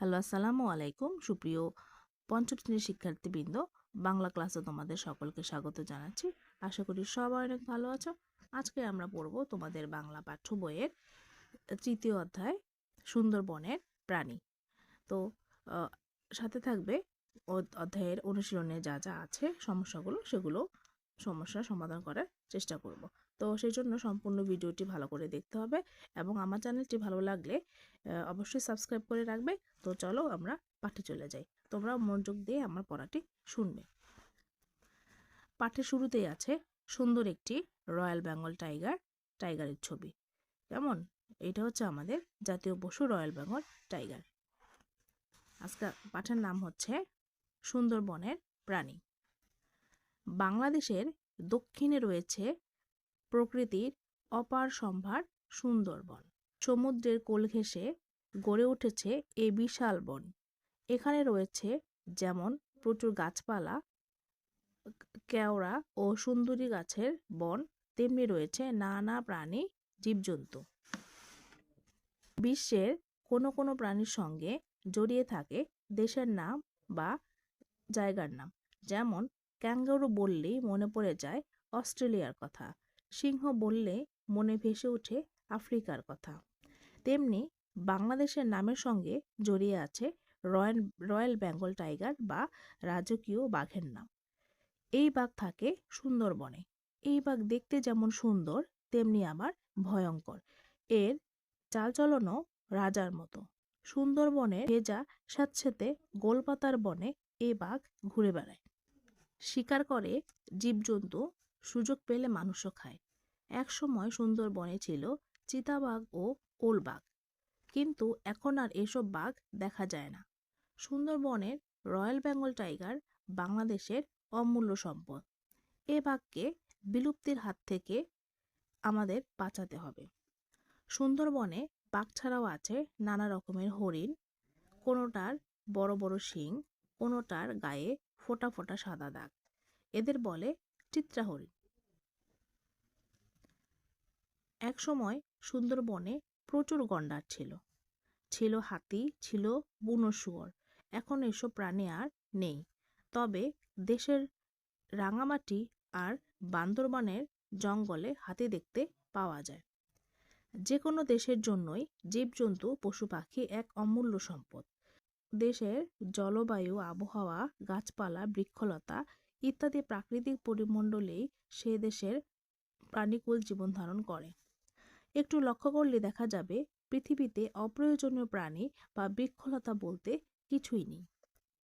Hello, আসসালামু আলাইকুম। সুপ্রিয় পঞ্চম শ্রেণির শিক্ষার্থীবৃন্দ, বাংলা ক্লাসে তোমাদের সকলকে স্বাগত জানাচ্ছি। আশা করি সবাই অনেক ভালো আছো। আজকে আমরা পড়ব তোমাদের বাংলা পাঠ্য বইয়ের তৃতীয় অধ্যায়, সুন্দরবনের প্রাণী। তো সাথে থাকবে অধ্যায়ের অনুশীলনে যা যা আছে, সমস্যাগুলো, সেগুলো সমস্যার সমাধান করার চেষ্টা করব। তো সেই জন্য সম্পূর্ণ ভিডিওটি ভালো করে দেখতে হবে এবং আমার চ্যানেলটি ভালো লাগলে অবশ্যই সাবস্ক্রাইব করে রাখবে। তো চলো আমরা পাঠে চলে যাই। তোমরা মনোযোগ দিয়ে আমার পড়াটি শুনবে। পাঠের শুরুতেই আছে, সুন্দর একটি রয়্যাল বেঙ্গল টাইগার, টাইগারের ছবি। কেমন? এটা হচ্ছে আমাদের জাতীয় পশু রয়্যাল বেঙ্গল টাইগার। আজকে পাঠের নাম হচ্ছে সুন্দরবনের প্রাণী। বাংলাদেশের দক্ষিণে রয়েছে প্রকৃতির অপার সম্ভার সুন্দরবন। সমুদ্রের কোল ঘেঁষে গড়ে উঠেছে এ বিশাল বন। এখানে রয়েছে যেমন প্রচুর গাছপালা, কেওড়া ও সুন্দরী গাছের বন, তেমনি রয়েছে নানা প্রাণী, জীবজন্তু। বিশ্বের কোনো কোনো প্রাণীর সঙ্গে জড়িয়ে থাকে দেশের নাম বা জায়গার নাম। যেমন ক্যাঙ্গারু বললেই মনে পড়ে যায় অস্ট্রেলিয়ার কথা। সিংহ বললে মনে ভেসে ওঠে আফ্রিকার কথা। তেমনি বাংলাদেশের নামের সঙ্গে জড়িয়ে আছে রয়্যাল রয়্যাল বেঙ্গল টাইগার বা রাজকীয় বাঘের নাম। এই বাঘ থাকে সুন্দরবনে। এই বাঘ দেখতে যেমন সুন্দর, তেমনি আবার ভয়ঙ্কর। এর চালচলনও রাজার মতো। সুন্দরবনে ভেজা স্যাঁতস্যাঁতে গোলপাতার বনে এই বাঘ ঘুরে বেড়ায়। শিকার করে জীবজন্তু সুযোগ পেলে মানুষও খায়। একসময় সুন্দরবনে ছিল চিতাবাঘ ও ওলবাঘ। কিন্তু এখন আর এসব বাঘ দেখা যায় না। সুন্দরবনের রয়্যাল বেঙ্গল টাইগার বাংলাদেশের অমূল্য সম্পদ। এ বাঘকে বিলুপ্তির হাত থেকে আমাদের বাঁচাতে হবে। সুন্দরবনে বাঘ ছাড়াও আছে নানা রকমের হরিণ। কোনোটার বড় বড় শিং, কোনোটার গায়ে ফোটা ফোটা সাদা দাগ। এদের বলে চিত্রা হরিণ একসময় সুন্দরবনে প্রচুর গন্ডার ছিল। ছিল হাতি, ছিল বুনো শুয়োর। এখন এসব প্রাণী আর নেই। তবে দেশের রাঙামাটি আর বান্দরবানের জঙ্গলে হাতি দেখতে পাওয়া যায়। যে কোনো দেশের জন্যই জীবজন্তু, পশু পাখি এক অমূল্য সম্পদ। দেশের জলবায়ু, আবহাওয়া, গাছপালা, বৃক্ষলতা ইত্যাদি প্রাকৃতিক পরিমণ্ডলেই সে দেশের প্রাণীকুল জীবন ধারণ করে। একটু লক্ষ্য করলে দেখা যাবে, পৃথিবীতে অপ্রয়োজনীয় প্রাণী বা বৃক্ষলতা বলতে কিছুই নেই।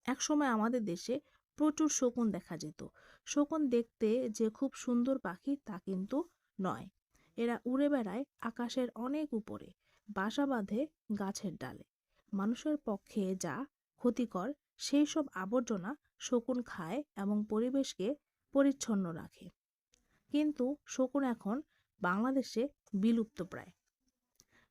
একসময় আমাদের দেশে প্রচুর শকুন দেখা যেত। শকুন দেখতে যে খুব সুন্দর পাখি তা কিন্তু নয়। এরা উড়ে বেড়ায় আকাশের অনেক উপরে, বাসা বাঁধে গাছের ডালে। মানুষের পক্ষে যা ক্ষতিকর, সেই সব আবর্জনা শকুন খায় এবং পরিবেশকে পরিচ্ছন্ন রাখে। কিন্তু শকুন এখন বাংলাদেশে বিলুপ্ত প্রায়।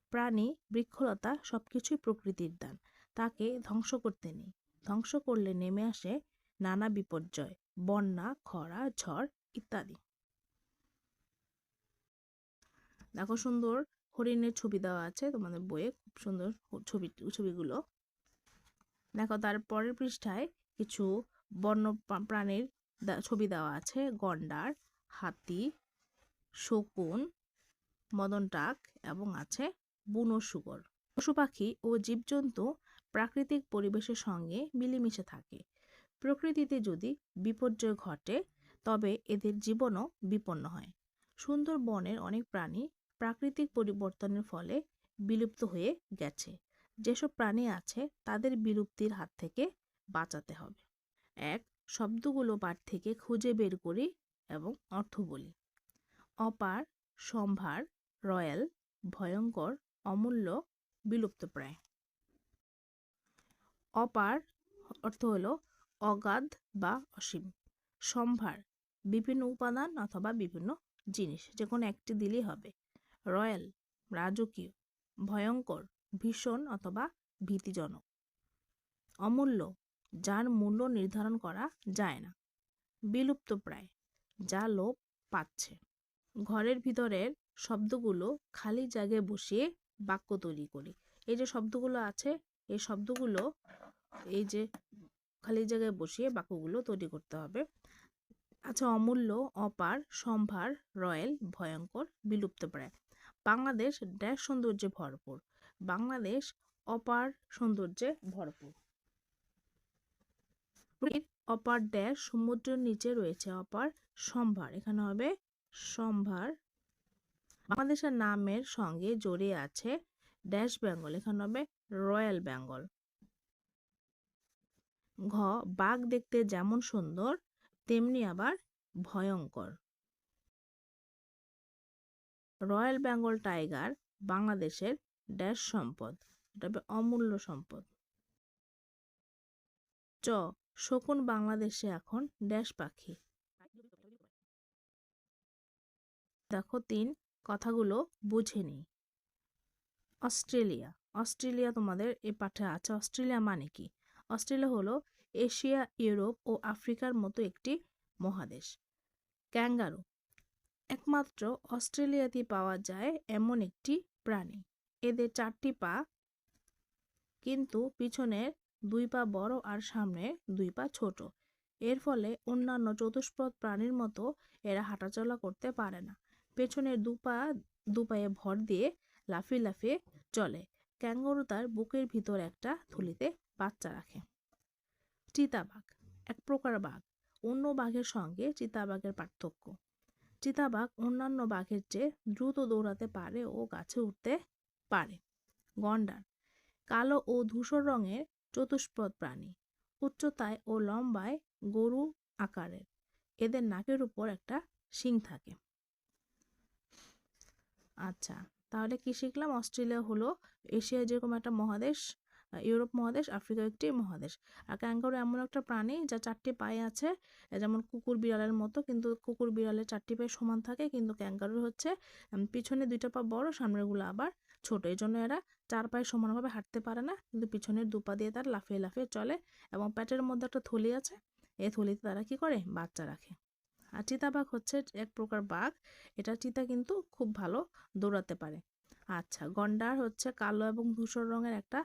প্রাণী, বৃক্ষলতা সবকিছুই প্রকৃতির দান। তাকে ধ্বংস করতে নেই। ধ্বংস করলে নেমে আসে নানা বিপর্যয়, বন্যা, খরা, ঝড় ইত্যাদি। দেখো সুন্দর হরিণের ছবি দেওয়া আছে তোমাদের বইয়ে, খুব সুন্দর ছবি, ছবিগুলো। দেখো তার পরের পৃষ্ঠায় কিছু বন্য প্রাণীর ছবি দেওয়া আছে। গন্ডার, হাতি, শকুন মদন টাক এবং আছে বুনো শুগর পশু পাখি ও জীবজন্তু প্রাকৃতিক পরিবেশের সঙ্গে মিলেমিশে থাকে। প্রকৃতিতে যদি বিপর্যয় ঘটে, তবে এদের জীবনও বিপন্ন হয়। সুন্দরবনের অনেক প্রাণী প্রাকৃতিক পরিবর্তনের ফলে বিলুপ্ত হয়ে গেছে। যেসব প্রাণী আছে, তাদের বিলুপ্তির হাত থেকে বাঁচাতে হবে। এক শব্দগুলো পাঠ থেকে খুঁজে বের করি এবং অর্থ বলি। অপার, সম্ভার, রয়্যাল, ভয়ঙ্কর, অমূল্য বিলুপ্তপ্রায় অপার অর্থ হলো অগাধ বা অসীম। সম্ভার, বিভিন্ন উপাদান অথবা বিভিন্ন জিনিস যে কোনো একটি দিলেই হবে। রয়্যাল, রাজকীয়, ভয়ঙ্কর, ভীষণ অথবা ভীতিজনক। অমূল্য যার মূল্য নির্ধারণ করা যায় না। বিলুপ্তপ্রায় যা লোপ পাচ্ছে। ঘরের ভিতরের শব্দগুলো খালি জায়গায় বসিয়ে বাক্য তৈরি করি। এই যে শব্দগুলো আছে, এই শব্দগুলো, এই যে খালি জায়গায় বসিয়ে বাক্যগুলো তৈরি করতে হবে। আচ্ছা অমূল্য, অপার, সম্ভার, রয়্যাল, ভয়ঙ্কর বিলুপ্তপ্রায় বাংলাদেশ ড্যাশ সৌন্দর্যে ভরপুর। বাংলাদেশ অপার সৌন্দর্যে ভরপুর। অপার ড্যাশ সমুদ্রের নিচে রয়েছে অপার সম্ভার। এখানে হবে সম্ভার। বাংলাদেশের নামের সঙ্গে জড়িয়ে আছে ড্যাশ বেঙ্গল এখানে হবে রয়্যাল বেঙ্গল ঘ, বাঘ দেখতে যেমন সুন্দর, তেমনি আবার ভয়ঙ্কর। রয়্যাল বেঙ্গল টাইগার বাংলাদেশের ড্যাশ সম্পদ। এটা হবে অমূল্য সম্পদ। চ শকুন বাংলাদেশে এখন ড্যাশ পাখি। দেখো তিন, কথাগুলো বুঝে নিই। অস্ট্রেলিয়া অস্ট্রেলিয়া তোমাদের এ পাঠে আছে। অস্ট্রেলিয়া মানে কি? অস্ট্রেলিয়া হলো এশিয়া, ইউরোপ ও আফ্রিকার মতো একটি মহাদেশ। ক্যাঙ্গারু, একমাত্র অস্ট্রেলিয়াতে পাওয়া যায় এমন একটি প্রাণী। এদের চারটি পা, কিন্তু পিছনের দুই পা বড় আর সামনে দুই পা ছোট। এর ফলে অন্যান্য চতুষ্পদ প্রাণীর মতো এরা হাঁটাচলা করতে পারে না। পেছনের দু পা, দু পায়ে ভর দিয়ে লাফিয়ে লাফিয়ে চলে। ক্যাঙ্গরু তার বুকের ভিতর একটা থলিতে বাচ্চা রাখে। চিতাবাঘ, এক প্রকার বাঘ। অন্য বাঘের সঙ্গে চিতাবাঘের পার্থক্য। চিতাবাঘ অন্যান্য বাঘের চেয়ে দ্রুত দৌড়াতে পারে ও গাছে উঠতে পারে। গন্ডার, কালো ও ধূসর রঙের চতুষ্পদ প্রাণী। উচ্চতায় ও লম্বায় গরু আকারের। এদের নাকের উপর একটা শিং থাকে। আচ্ছা তাহলে কি শিখলাম? অস্ট্রেলিয়া হলো এশিয়া যেরকম একটা মহাদেশ ইউরোপ মহাদেশ আফ্রিকা একটি মহাদেশ। আর ক্যাঙ্গারু এমন একটা প্রাণী যা চারটি পায়ে আছে যেমন কুকুর বিড়ালের মতো, কিন্তু কুকুর বিড়ালের চারটি পায়ে সমান থাকে, কিন্তু ক্যাঙ্গারুর হচ্ছে পিছনে দুইটা পা বড়, সামনেরগুলো আবার ছোট। এই জন্য এরা চার পায়ে সমানভাবে হাঁটতে পারে না, কিন্তু পিছনের দুপা দিয়ে তার লাফিয়ে লাফিয়ে চলে এবং প্যাটের মধ্যে একটা থলি আছে। এই থলিতে তারা কি করে? বাচ্চা রাখে। আর চিতাবাঘ হচ্ছে এক প্রকার বাঘ। এটা চিতা কিন্তু খুব ভালো দৌড়াতে পারে। আচ্ছা গন্ডার হচ্ছে কালো এবং ধূসর রঙের একটা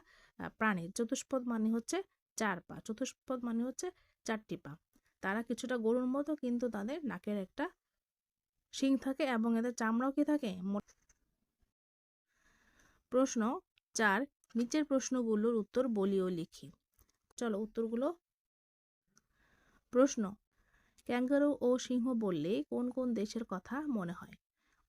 প্রাণী। চতুষ্পদ মানে হচ্ছে চার পা। চতুষ্পদ মানে হচ্ছে চারটি পা। তারা কিছুটা গরুর মতো, কিন্তু তাদের নাকের একটা শিং থাকে এবং এদের চামড়াও কি থাকে? প্রশ্ন চার। নিচের প্রশ্নগুলোর উত্তর বলিও লিখি। চলো উত্তরগুলো। প্রশ্ন, ক্যাঙ্গারু ও সিংহ বললে কোন কোন দেশের কথা মনে হয়?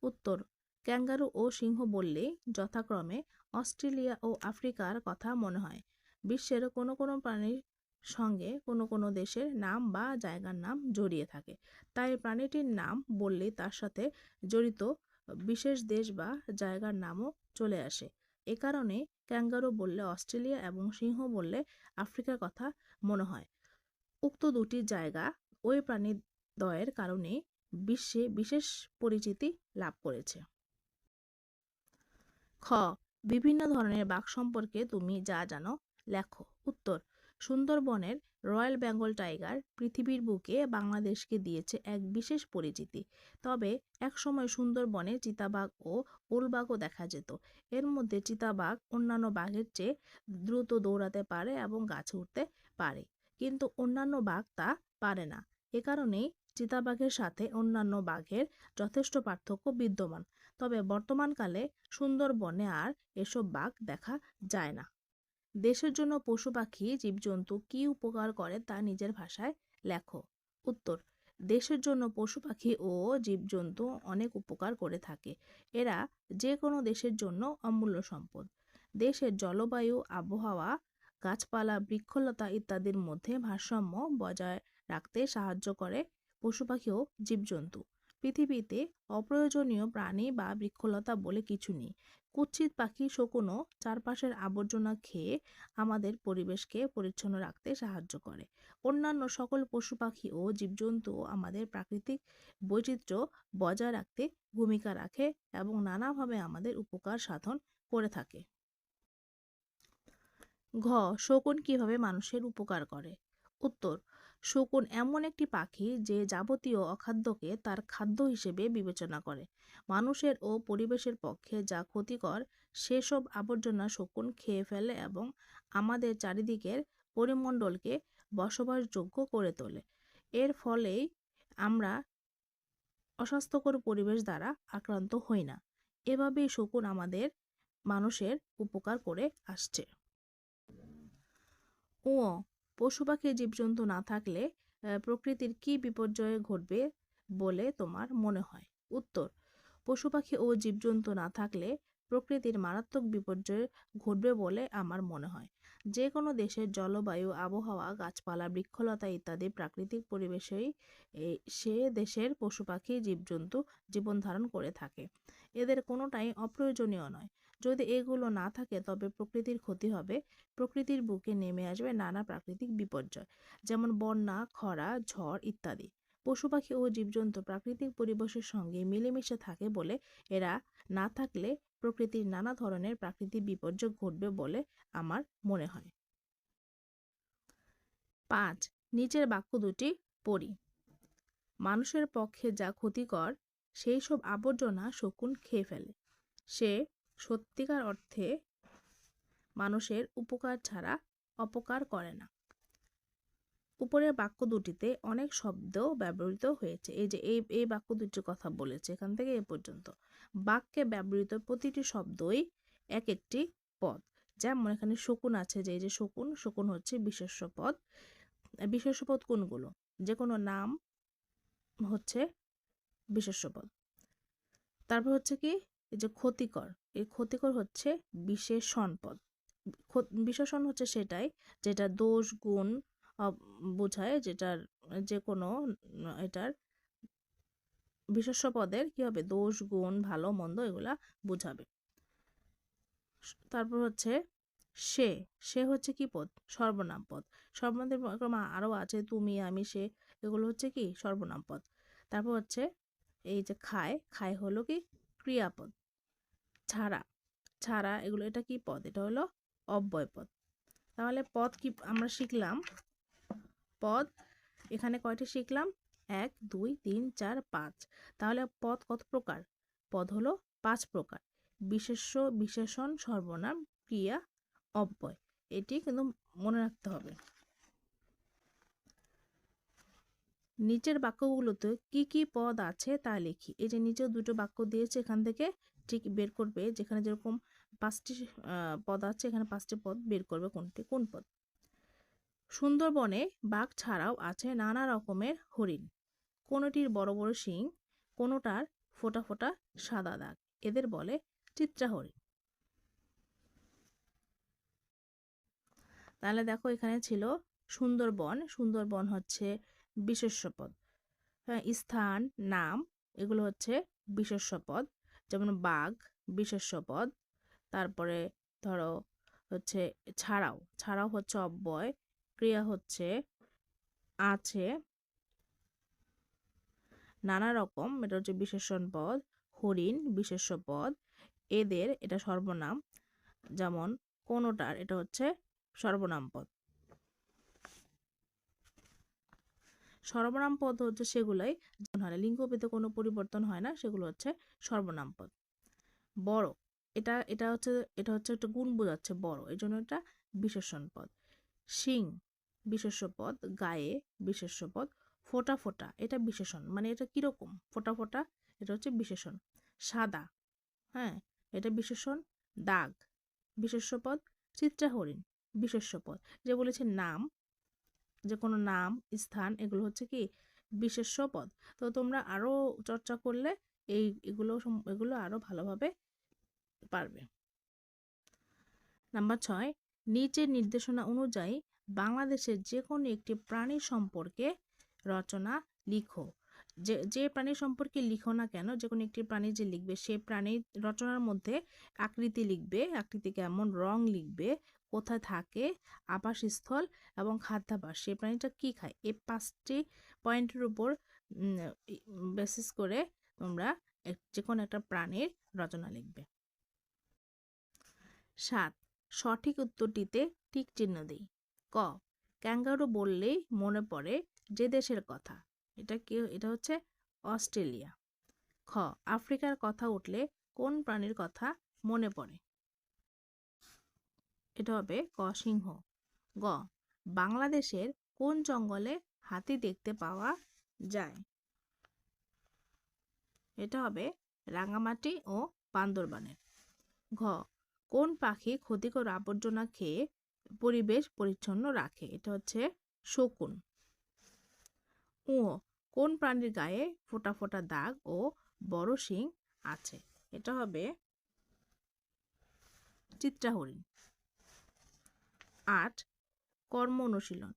উত্তর, ক্যাঙ্গারু ও সিংহ বললে যথাক্রমে অস্ট্রেলিয়া ও আফ্রিকার কথা মনে হয়। বিশ্বের কোনো কোনো প্রাণীর সঙ্গে কোনো কোনো দেশের নাম বা জায়গার নাম জড়িয়ে থাকে। তাই প্রাণীটির নাম বললে তার সাথে জড়িত বিশেষ দেশ বা জায়গার নামও চলে আসে। এ কারণে ক্যাঙ্গারু বললে অস্ট্রেলিয়া এবং সিংহ বললে আফ্রিকার কথা মনে হয়। উক্ত দুটি জায়গা ওই প্রাণীদ্বয়ের কারণে বিশ্বে বিশেষ পরিচিতি লাভ করেছে। খ বিভিন্ন ধরনের বাঘ সম্পর্কে তুমি যা জানো, লেখো। উত্তর, সুন্দরবনের রয়্যাল বেঙ্গল টাইগার পৃথিবীর বুকে বাংলাদেশকে দিয়েছে এক বিশেষ পরিচিতি। তবে একসময় সুন্দরবনে চিতাবাঘ ও উলবাঘও দেখা যেত। এর মধ্যে চিতাবাঘ অন্যান্য বাঘের চেয়ে দ্রুত দৌড়াতে পারে এবং গাছে উঠতে পারে। কিন্তু অন্যান্য বাঘ তা পারে না। এ কারণেই চিতাবাঘের সাথে অন্যান্য বাঘের যথেষ্ট পার্থক্য বিদ্যমান। তবে বর্তমানকালে সুন্দরবনে আর এসব বাঘ দেখা যায় না। দেশের জন্য পশু পাখি, জীবজন্তু কী উপকার করে তা নিজের ভাষায় লেখো। উত্তর, দেশের জন্য পশু পাখি ও জীবজন্তু অনেক উপকার করে থাকে। এরা যে কোনো দেশের জন্য অমূল্য সম্পদ। দেশের জলবায়ু, আবহাওয়া, গাছপালা, বৃক্ষলতা ইত্যাদির মধ্যে ভারসাম্য বজায় রাখতে সাহায্য করে পশু পাখি ও জীবজন্তু। পৃথিবীতে অপ্রয়োজনীয় প্রাণী বা বৃক্ষলতা বলে কিছু নেই। কুৎসিত পাখি শকুনও চারপাশের আবর্জনা খেয়ে আমাদের পরিবেশকে পরিচ্ছন্ন রাখতে সাহায্য করে। অন্যান্য সকল পশু পাখি ও জীবজন্তুও আমাদের প্রাকৃতিক বৈচিত্র্য বজায় রাখতে ভূমিকা রাখে এবং নানাভাবে আমাদের উপকার সাধন করে থাকে। ঘ, শকুন কীভাবে মানুষের উপকার করে? উত্তর শকুন এমন একটি পাখি যে যাবতীয় অখাদ্যকে তার খাদ্য হিসেবে বিবেচনা করে। মানুষের ও পরিবেশের পক্ষে যা ক্ষতিকর, সেসব আবর্জনা শকুন খেয়ে ফেলে এবং আমাদের চারিদিকের পরিমণ্ডলকে বসবাসযোগ্য করে তোলে। এর ফলেই আমরা অস্বাস্থ্যকর পরিবেশ দ্বারা আক্রান্ত হই না। এভাবেই শকুন আমাদের মানুষের উপকার করে আসছে। ও পশু পাখি জীবজন্তু না থাকলে প্রকৃতির কি বিপর্যয় ঘটবে বলে তোমার মনে হয়? উত্তর, পশু পাখি ও জীবজন্তু না থাকলে প্রকৃতির মারাত্মক বিপর্যয় ঘটবে বলে আমার মনে হয়। যে কোনো দেশের জলবায়ু, আবহাওয়া, গাছপালা, বৃক্ষলতা ইত্যাদি প্রাকৃতিক পরিবেশেই সে দেশের পশু পাখি, জীবজন্তু জীবন ধারণ করে থাকে। এদের কোনোটাই অপ্রয়োজনীয় নয়। যদি এগুলো না থাকে, তবে প্রকৃতির ক্ষতি হবে। প্রকৃতির বুকে নেমে আসবে নানা প্রাকৃতিক বিপর্যয়, যেমন বন্যা, খরা, ঝড় ইত্যাদি। পশু পাখি ও জীবজন্তু প্রাকৃতিক পরিবেশের সঙ্গে মিলেমিশে থাকে বলে এরা না থাকলে প্রকৃতির নানা ধরনের প্রাকৃতিক বিপর্যয় ঘটবে বলে আমার মনে হয়। পাঁচ, নিচের বাক্য দুটি পড়ি। মানুষের পক্ষে যা ক্ষতিকর সেই সব আবর্জনা শকুন খেয়ে ফেলে। সে সত্যিকার অর্থে মানুষের উপকার ছাড়া অপকার করে না। উপরের বাক্য দুটিতে অনেক শব্দ ব্যবহৃত হয়েছে। এই যে, এই এই বাক্য দুটির কথা বলেছে, এখান থেকে এ পর্যন্ত। বাক্যে ব্যবহৃত প্রতিটি শব্দই এক একটি পদ। যেমন এখানে শকুন আছে যে, এই যে শকুন শকুন হচ্ছে বিশেষ্য পদ। বিশেষ্য পদ কোনগুলো? যে কোনো নাম হচ্ছে বিশেষ্য পদ তারপর হচ্ছে কি, এই যে ক্ষতিকর, এই ক্ষতিকর হচ্ছে বিশেষণ পদ। বিশেষণ হচ্ছে সেটাই যেটা দোষ গুণ বোঝায় যেটার যে কোনো এটার বিশেষ্য পদের কি হবে? দোষ, গুণ, ভালো, মন্দ এগুলা বোঝাবে। তারপর হচ্ছে সে সে হচ্ছে কি পদ? সর্বনাম পদ। সর্বনামের ক্রম আরও আছে, তুমি, আমি, সে, এগুলো হচ্ছে কি? সর্বনাম পদ। তারপর হচ্ছে এই যে খায় খায় হলো কি ক্রিয়াপদ। ছাড়া ছাড়া এগুলো, এটা কি পদ? এটা হলো অব্যয় পদ। তাহলে পদ কি আমরা শিখলাম? পদ, এখানে কয়টি শিখলাম? এক, দুই, তিন, চার, পাঁচ। তাহলে পদ কত প্রকার? পদ হলো পাঁচ প্রকার। বিশেষ্য, বিশেষণ, সর্বনাম, ক্রিয়া, অব্যয়। এটি কিন্তু মনে রাখতে হবে। নিচের বাক্যগুলোতে কি কি পদ আছে তা লিখি। এই যে নিচেও দুটো বাক্য দিয়েছে এখান থেকে, ঠিক বের করবে, যেখানে যেরকম পাঁচটি পদ আছে, এখানে পাঁচটি পদ বের করবে কোনটি, কোন পদ? সুন্দরবনে বাঘ ছাড়াও আছে নানা রকমের হরিণ। কোনোটির বড় বড় শিং, কোনোটার ফোটা ফোটা সাদা দাগ। এদের বলে চিত্রা হরিণ। তাহলে দেখো এখানে ছিল সুন্দরবন। সুন্দরবন হচ্ছে বিশেষ্য পদ। হ্যাঁ স্থান, নাম, এগুলো হচ্ছে বিশেষ্য পদ। যেমন বাঘ, বিশেষ্য পদ। তারপরে ধরো হচ্ছে ছাড়াও ছাড়াও হচ্ছে অব্যয়, ক্রিয়া হচ্ছে আছে। নানা রকম, এটা হচ্ছে বিশেষণ পদ। হরিণ, বিশেষ্য পদ। এদের, এটা সর্বনাম। যেমন কোনোটার, এটা হচ্ছে সর্বনাম পদ। সর্বনাম পদ হচ্ছে সেগুলাই। হয় লিঙ্গভেদে কোনো পরিবর্তন হয় না, সেগুলো হচ্ছে সর্বনাম পদ। বড়, এটা এটা হচ্ছে এটা হচ্ছে একটা গুণ বোঝাচ্ছে বড় এই জন্য এটা বিশেষণ পদ। শিং, বিশেষ্য পদ। গায়ে, বিশেষ্য পদ। ফোঁটা ফোঁটা, এটা বিশেষণ মানে এটা কীরকম? ফোঁটা ফোঁটা, এটা হচ্ছে বিশেষণ। সাদা হ্যাঁ এটা বিশেষণ। দাগ, বিশেষ্য পদ। চিত্রা হরিণ বিশেষ্য পদ। যে বলেছে নাম যে কোনো নাম, স্থান, এগুলো হচ্ছে কি বিশেষ্য পদ। তো তোমরা আরও চর্চা করলে এই, এগুলো এগুলো আরও ভালোভাবে পারবে। নাম্বার ছয়, নিচের নির্দেশনা অনুযায়ী বাংলাদেশের যে কোনো একটি প্রাণী সম্পর্কে রচনা লিখো। যে যে প্রাণী সম্পর্কে লিখো না কেন যে কোনো একটি প্রাণী যে লিখবে, সে প্রাণীর রচনার মধ্যে আকৃতি লিখবে, আকৃতি কেমন, রং লিখবে কোথায় থাকে, আবাসস্থল এবং খাদ্যাভ্যাস সেই প্রাণীটা কী খায়? এই পাঁচটি পয়েন্টের উপর বেসিস করে তোমরা যে কোনো একটা প্রাণীর রচনা লিখবে। সাত, সঠিক উত্তরটিতে টিক চিহ্ন দিই। ক, ক্যাঙ্গারু বললেই মনে পড়ে যে দেশের কথা। এটা কি, এটা হচ্ছে অস্ট্রেলিয়া। খ, আফ্রিকার কথা উঠলে কোন প্রাণীর কথা মনে পড়ে? এটা হবে ক সিংহ। গ, বাংলাদেশের কোন জঙ্গলে হাতি দেখতে পাওয়া যায়? এটা হবে রাঙামাটি ও বান্দরবানের। ঘ, কোন পাখি ক্ষতিকর আবর্জনা খেয়ে পরিবেশ পরিচ্ছন্ন রাখে? এটা হচ্ছে শকুন। ও কোন প্রাণীর গায়ে ফোটা ফোটা দাগ ও বড় শিং আছে? এটা হবে চিত্রাহরিণ। আট কর্ম অনুশীলন।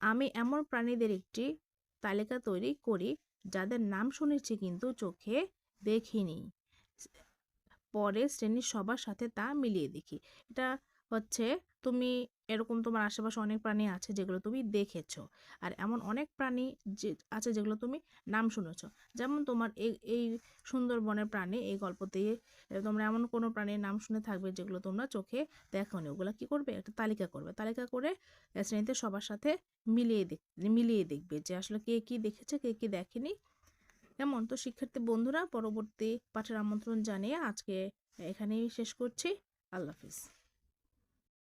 আমি এমন প্রাণীদের একটি তালিকা তৈরি করি যাদের নাম শুনেছি কিন্তু চোখে দেখিনি। পরে শ্রেণির সবার সাথে তা মিলিয়ে দেখি। এটা হচ্ছে তুমি এরকম তোমার আশেপাশে অনেক প্রাণী আছে যেগুলো তুমি দেখেছ। আর এমন অনেক প্রাণী যে, আছে যেগুলো তুমি নাম শুনেছো। যেমন তোমার এই এই সুন্দরবনের প্রাণী এই গল্পতে তোমরা এমন কোনো প্রাণীর নাম শুনে থাকবে যেগুলো তোমরা চোখে দেখোনি। ওগুলো কী করবে? একটা তালিকা করবে। তালিকা করে শ্রেণীতে সবার সাথে মিলিয়ে দেখ, মিলিয়ে দেখবে যে আসলে কে কী দেখেছে, কে কী দেখেনি। কেমন তো শিক্ষার্থী বন্ধুরা, পরবর্তী পাঠের আমন্ত্রণ জানিয়ে আজকে এখানেই শেষ করছি। আল্লাহ হাফিজ।